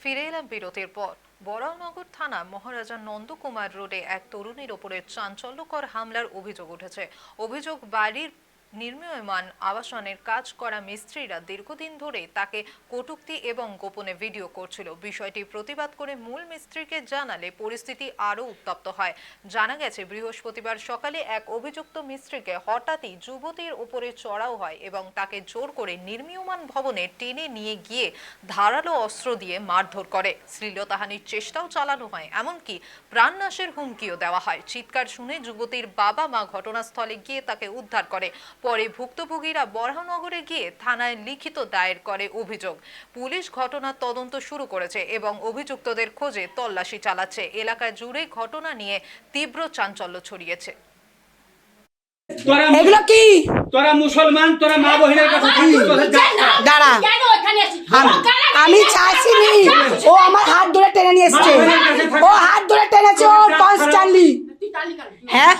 ফিরে এলাম বিরতির পর। বরানগর থানা মহারাজা নন্দকুমার রোডে এক তরুণীর ওপরে চাঞ্চল্যকর হামলার অভিযোগ উঠেছে। অভিযোগ বাড়ির নির্মীয়মান আবাসনের কাজ করা মিস্ত্রিরা দীর্ঘদিন ধরে তাকে কটূক্তি এবং গোপনে ভিডিও করছিল। বিষয়টি প্রতিবাদ করে মূল মিস্ত্রিকে জানালে পরিস্থিতি আরও উত্তপ্ত হয়। জানা গেছে, বৃহস্পতিবার সকালে এক অভিযুক্ত মিস্ত্রিকে হঠাৎই যুবতীর ওপরে চড়াও হয় এবং তাকে জোর করে নির্মীয়মান ভবনে টেনে নিয়ে গিয়ে ধারালো অস্ত্র দিয়ে মারধর করে। শ্লীলতাহানির চেষ্টাও চালানো হয়, এমনকি প্রাণনাশের হুমকিও দেওয়া হয়। চিৎকার শুনে যুবতীর বাবা মা ঘটনাস্থলে গিয়ে তাকে উদ্ধার করে। পরে ভুক্তভোগীরা বরাহনগরে গিয়ে থানায় লিখিত দায়ের করে অভিযোগ পুলিশ ঘটনার তদন্ত শুরু করেছে এবং অভিযুক্তদের খোঁজে তল্লাশি চালাচ্ছে এলাকা জুড়ে ঘটনা নিয়ে তীব্র চাঞ্চল্য ছড়িয়েছে তোরা এগুলো কি তোরা মুসলমান তোরা মা বহিনের কথা। দাঁড়া? আমি চাইছিনি ও আমার হাত ধরে টেনে নিয়ে এসছে ও হাত ধরে টেনেছে ও কনস্ট্যান্টলি তুই টালি কাল। তুই হ্যাঁ?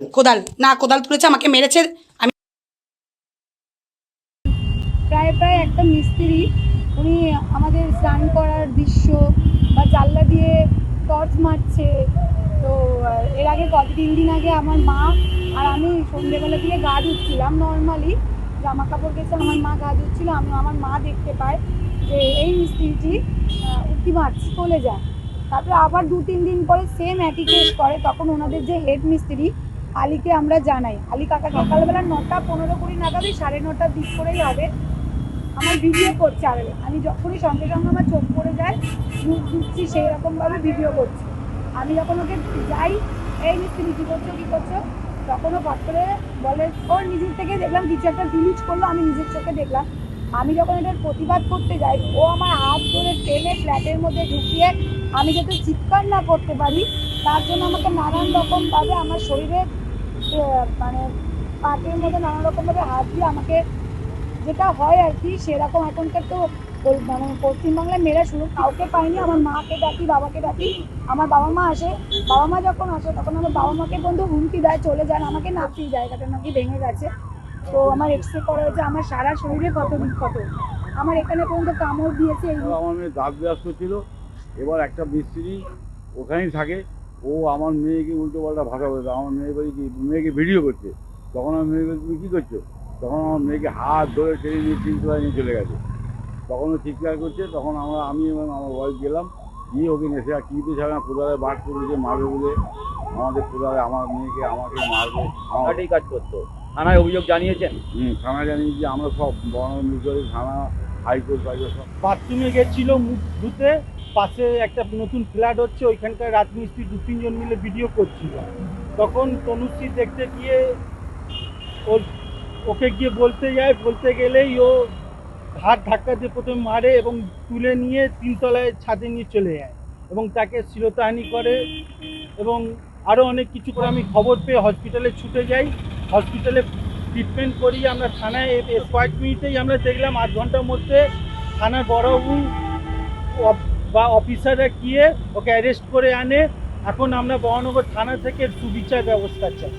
কোদাল। না, কোদাল তুলেছে, আমাকে মেরেছে। আমি প্রায় প্রায় একটা মিস্ত্রি, উনি আমাদের স্নান করার দৃশ্য বা জানলা দিয়ে টর্চ মারছে। তো এর আগে কত তিন দিন আগে আমার মা আর আমি সন্ধ্যেবেলা দিয়ে গা ধুচ্ছিলাম নর্মালি জামা কাপড় গেছে, আমার মা গা ধুচ্ছিল, আমি, আমার মা দেখতে পাই যে এই মিস্ত্রিটি উঁকি মারছে, চলে যায়। তারপরে আবার দু তিন দিন পরে সেম একই কেস করে, তখন ওনাদের যে হেড মিস্ত্রি আলীকে আমরা জানাই। আলী কাকা, সকালবেলা নটা পনেরো কুড়ি নাগাদই সাড়ে নটার দিক করেই হবে। আমার ভিডিও করছে আর আমি যখনই সঙ্গে সঙ্গে আমার চোখ পড়ে যায়, মুখ ধুচ্ছি সেই রকমভাবে ভিডিও করছি। আমি যখন ওকে যাই, এই মিস্ত্রি কী করছ কী করছ? তখন ও ফট বলে ওর নিজের থেকে দেখলাম, কিছু একটা ডিলিট করল, আমি নিজের চোখে দেখলাম। আমি যখন এটার প্রতিবাদ করতে যাই, ও আমার হাত ধরে টেনে ফ্ল্যাটের মধ্যে ঢুকিয়ে আমি যাতে চিৎকার না করতে পারি, তার জন্য আমাকে নানান রকমভাবে আমার শরীরে মানে পাটের মধ্যে নানান রকমভাবে হাত দিয়ে আমাকে যেটা হয় আর কি, সেরকম এখনকার তো মানে পশ্চিমবাংলায় মেয়েরা শুরু। কাউকে পাইনি, আমার মাকে ডাকি, বাবাকে ডাকি। আমার বাবা মা আসে। বাবা মা যখন আসে, তখন আমার বাবা মাকে বন্ধু হুমকি দেয়, চলে যান আমাকে নাচি জায়গাটা নাকি ভেঙে গেছে। তো আমার এক্সরে করা হয়েছে, আমার সারা শরীরে কত বিক্ষত। আমার এখানে পর্যন্ত কামড় দিয়েছে আমার মেয়ে ব্যস্ত ছিল। এবার একটা মিস্ত্রি ওখানেই থাকে। ও আমার মেয়েকে উল্টো পাল্টা ভাষা বলতো আমার মেয়ে বাড়ি কি মেয়েকে ভিডিও করছে। তখন আমার মেয়ে বলছে, তুমি কী করছ? তখন আমার মেয়েকে হাত ধরে টেনে নিয়ে তিনতলায় নিয়ে চলে গেছে। তখন ও চিৎকার করছে তখন আমরা আমি এবং আমার ওয়াইফ গেলাম। গিয়ে ওকে নেশে আর কী দিয়ে না কোদালে বাট করে যে মারবে বলে। আমাদের কোদালে আমার মেয়েকে আমাকে মারবে। থানাটাই কাজ করতো। থানায় অভিযোগ জানিয়েছেন? হুম থানা জানি যে আমরা সব বর্ণ থানা হাইকোর্ট ফাইকোর্ট সব। বাথরুমে গেছিল মুখ ধুতে পাশে একটা নতুন ফ্ল্যাট হচ্ছে, ওইখানকার রাজমিস্ত্রি দু তিনজন মিলে ভিডিও করছিল। তখন তনুশ্রী দেখতে গিয়ে ওর ওকে গিয়ে বলতে যায়, বলতে গেলেই ও হাত ধাক্কা দিয়ে প্রথমে মারে এবং তুলে নিয়ে তিনতলায় ছাদে নিয়ে চলে যায় এবং তাকে শ্লীলতাহানি করে এবং আরও অনেক কিছু করে। আমি খবর পেয়ে হসপিটালে ছুটে যাই। হসপিটালে ট্রিটমেন্ট করি। আমরা থানায় কয়েক মিনিটেই আমরা দেখলাম আধ ঘণ্টার মধ্যে থানার বড়বাবু বা অফিসাররা গিয়ে ওকে অ্যারেস্ট করে আনে। এখন আমরা বহনগর থানা থেকে সুবিচার ব্যবস্থা চাই।